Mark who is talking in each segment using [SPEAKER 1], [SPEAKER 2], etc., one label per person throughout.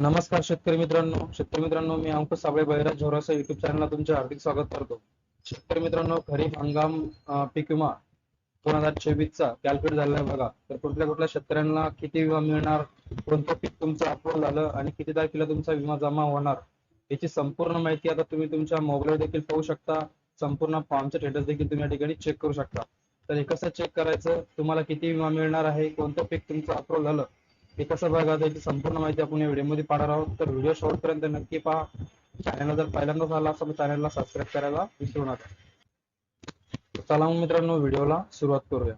[SPEAKER 1] नमस्कार शेतकरी मित्रांनो. शेतकरी मित्रांनो मी अंकुश साबळे बहिराज झोरासा युट्यूब चॅनलला तुमचे हार्दिक स्वागत करतो. शेतकरी मित्रांनो खरीप हंगाम पीक विमा दोन हजार चोवीस चा कॅल्क्युलेट झालेला आहे बघा. तर कुठल्या कुठल्या शेतकऱ्यांना किती विमा मिळणार कोणतं पीक तुमचं अप्रूव्ह झालं आणि किती तारखेला तुमचा विमा जमा होणार याची संपूर्ण माहिती आता तुम्ही तुमच्या मोबाईलवर देखील पाहू शकता. संपूर्ण फॉर्मचे स्टेटस देखील तुम्ही या ठिकाणी चेक करू शकता. तर हे कसं चेक करायचं तुम्हाला किती विमा मिळणार आहे कोणतं पीक तुमचं अप्रूव्ह झालं हे कसं बघायचं याची संपूर्ण माहिती आपण या व्हिडिओमध्ये पाहणार आहोत. तर व्हिडिओ शेवटपर्यंत नक्की पहा. चॅनलला जर पहिल्यांदाच आला असेल तर चॅनलला सबस्क्राईब करायला विसरू नका. चला मग मित्रांनो व्हिडिओला सुरुवात करूया.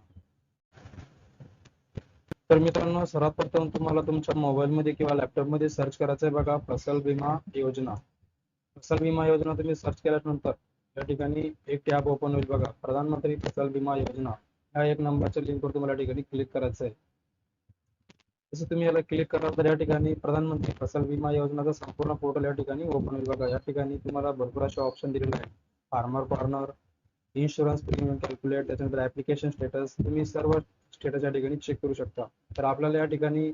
[SPEAKER 1] तर मित्रांनो सर्वात प्रथम तुम्हाला तुमच्या मोबाईलमध्ये किंवा लॅपटॉपमध्ये सर्च करायचं आहे बघा फसल विमा योजना. फसल विमा योजना तुम्ही सर्च केल्यानंतर या ठिकाणी एक टॅब ओपन होईल बघा. प्रधानमंत्री फसल विमा योजना. ह्या एक नंबरच्या लिंकवर तुम्हाला या ठिकाणी क्लिक करायचं आहे. जसं तुम्ही याला क्लिक कराल तर या ठिकाणी प्रधानमंत्री फसल विमा योजनाचा संपूर्ण पोर्टल या ठिकाणी ओपन होईल बघा. या ठिकाणी तुम्हाला भरपूर असे ऑप्शन दिलेले आहेत. Farmer corner insurance premium calculate त्याच्यानंतर ऍप्लिकेशन स्टेटस तुम्ही सर्व स्टेटस या ठिकाणी चेक करू शकता. तर आपल्याला या ठिकाणी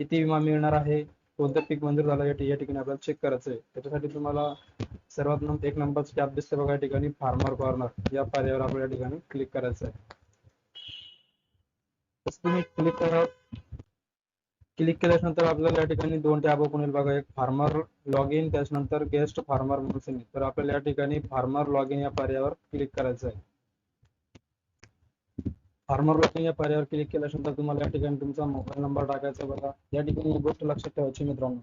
[SPEAKER 1] किती विमा मिळणार आहे कोणतं पीक मंजूर झालं या ठिकाणी आपल्याला चेक करायचं आहे त्याच्यासाठी तुम्हाला सर्वात नंबर एक नंबरचं टॅब दिसते बघा या ठिकाणी फार्मर कॉर्नर या पर्यायावर आपल्याला या ठिकाणी क्लिक करायचं आहे तुम्ही क्लिक करा क्लिक केल्यानंतर आपल्याला या ठिकाणी दोन टॅब ओपन होईल बघा. एक फार्मर लॉग इन त्याच्यानंतर गेस्ट फार्मर म्हणून सिलेक्ट. तर आपल्याला या ठिकाणी फार्मर लॉग इन या पर्यायावर क्लिक करायचं आहे. फार्मर लॉग इन या पर्यायावर क्लिक केल्यानंतर तुम्हाला या ठिकाणी तुमचा मोबाईल नंबर टाकायचा बघा. या ठिकाणी एक गोष्ट लक्षात ठेवायची मित्रांनो.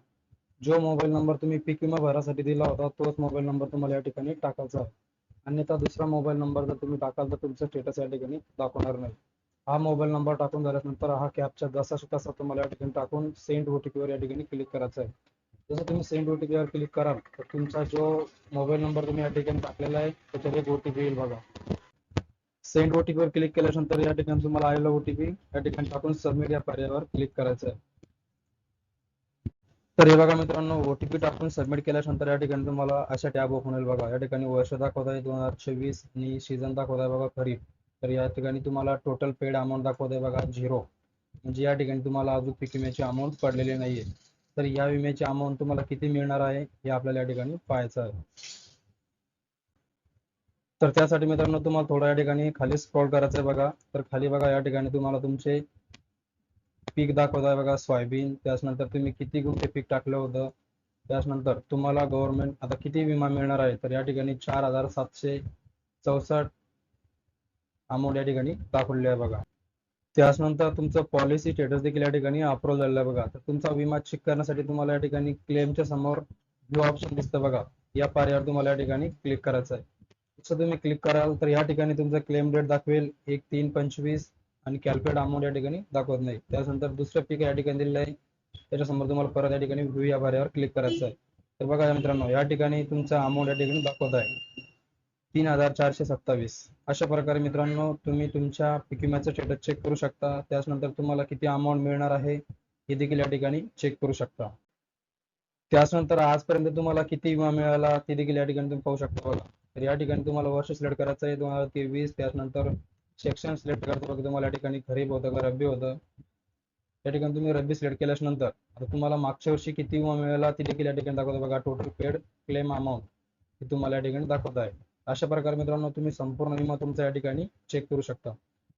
[SPEAKER 1] जो मोबाईल नंबर तुम्ही पीक विमा भरासाठी दिला होता तोच मोबाईल नंबर तुम्हाला या ठिकाणी टाकायचा आहे. अन्यथा दुसरा मोबाईल नंबर जर तुम्ही टाकाल तर तुमचं स्टेटस या ठिकाणी दाखवणार नाही. हा मोबाईल नंबर टाकून झाल्यानंतर हा कॅपचा जसा तसा तुम्हाला या ठिकाणी टाकून सेंड ओटीपीवर या ठिकाणी क्लिक करायचं आहे. जसं तुम्ही सेंड ओटीपी वर क्लिक कराल तर तुमचा जो मोबाईल नंबर तुम्ही या ठिकाणी टाकलेला आहे त्याच्यावर एक ओटीपी येईल बघा. सेंड ओटीपी वर क्लिक केल्यानंतर या ठिकाणी तुम्हाला आलेला ओटीपी या ठिकाणी टाकून सबमिट या पर्यायावर क्लिक करायचं आहे. तर हे बघा मित्रांनो ओटीपी टाकून सबमिट केल्यानंतर या ठिकाणी तुम्हाला अशा टॅब ओपन होईल बघा. या ठिकाणी वर्ष दाखवत आहे दोन हजार चोवीस आणि सीझन दाखवत आहे बघा खरीप तर या ठिकाणी तुम्हाला टोटल पेड अमाऊंट दाखवते बघा झिरो म्हणजे या ठिकाणी तुम्हाला अजून पीक विम्याची अमाऊंट पडलेली नाहीये. तर या विम्याची अमाऊंट तुम्हाला किती मिळणार आहे हे आपल्याला या ठिकाणी पाहायचं आहे. तर त्यासाठी मित्रांनो तुम्हाला थोडा या ठिकाणी खाली स्क्रॉल करायचं आहे बघा. तर खाली बघा या ठिकाणी तुम्हाला तुमचे पीक दाखवत आहे बघा सोयाबीन. त्याच्यानंतर तुम्ही किती गुंठे पीक टाकलं होतं. त्याच्यानंतर तुम्हाला गव्हर्नमेंट आता किती विमा मिळणार आहे? तर या ठिकाणी चार हजार सातशे चौसष्ट अमाऊंट या ठिकाणी दाखवलेली आहे बघा त्याचनंतर तुमचं पॉलिसी स्टेटस देखील या ठिकाणी अप्रूव्ह झालेलं आहे बघा तर तुमचा विमा चेक करण्यासाठी तुम्हाला या ठिकाणी क्लेमच्या समोर जो ऑप्शन दिसतं बघा या पर्यायावर तुम्हाला या ठिकाणी क्लिक करायचं आहे जसं तुम्ही क्लिक कराल तर या ठिकाणी तुमचा क्लेम डेट दाखवेल एक तीन पंचवीस आणि कॅल्क्युलेट अमाऊंट या ठिकाणी दाखवत नाही त्यानंतर दुसरं पीक या ठिकाणी दिलेलं आहे त्याच्यासमोर तुम्हाला परत या ठिकाणी व्ह्यू या पर्यायावर क्लिक करायचं आहे तर बघा मित्रांनो या ठिकाणी तुमचा अमाऊंट या ठिकाणी दाखवत आहे तीन हजार चारशे सत्तावीस. अशा प्रकारे मित्रांनो तुम्ही तुमच्या पीक विम्याचं स्टेटस चेक करू शकता. त्याचनंतर तुम्हाला किती अमाऊंट मिळणार आहे हे देखील या ठिकाणी चेक करू शकता. त्याचनंतर आजपर्यंत तुम्हाला किती विमा मिळाला ते देखील या ठिकाणी तुम्ही पाहू शकता बघा. तर या ठिकाणी तुम्हाला वर्ष सिलेक्ट करायचं आहे दोन हजार तेवीस. त्याचनंतर सेक्शन सिलेक्ट करायचं बघा तुम्हाला या ठिकाणी खरीप होतं का रब्बी होतं. या ठिकाणी तुम्ही रब्बी सिलेक्ट केल्यानंतर आता तुम्हाला मागच्या वर्षी किती विमा मिळाला ते देखील या ठिकाणी दाखवतो बघा. टोटल पेड क्लेम अमाऊंट हे तुम्हाला या ठिकाणी दाखवत आहे. अशा प्रकारे मित्रांनो तुम्ही संपूर्ण विमा तुमचा या ठिकाणी चेक करू शकता.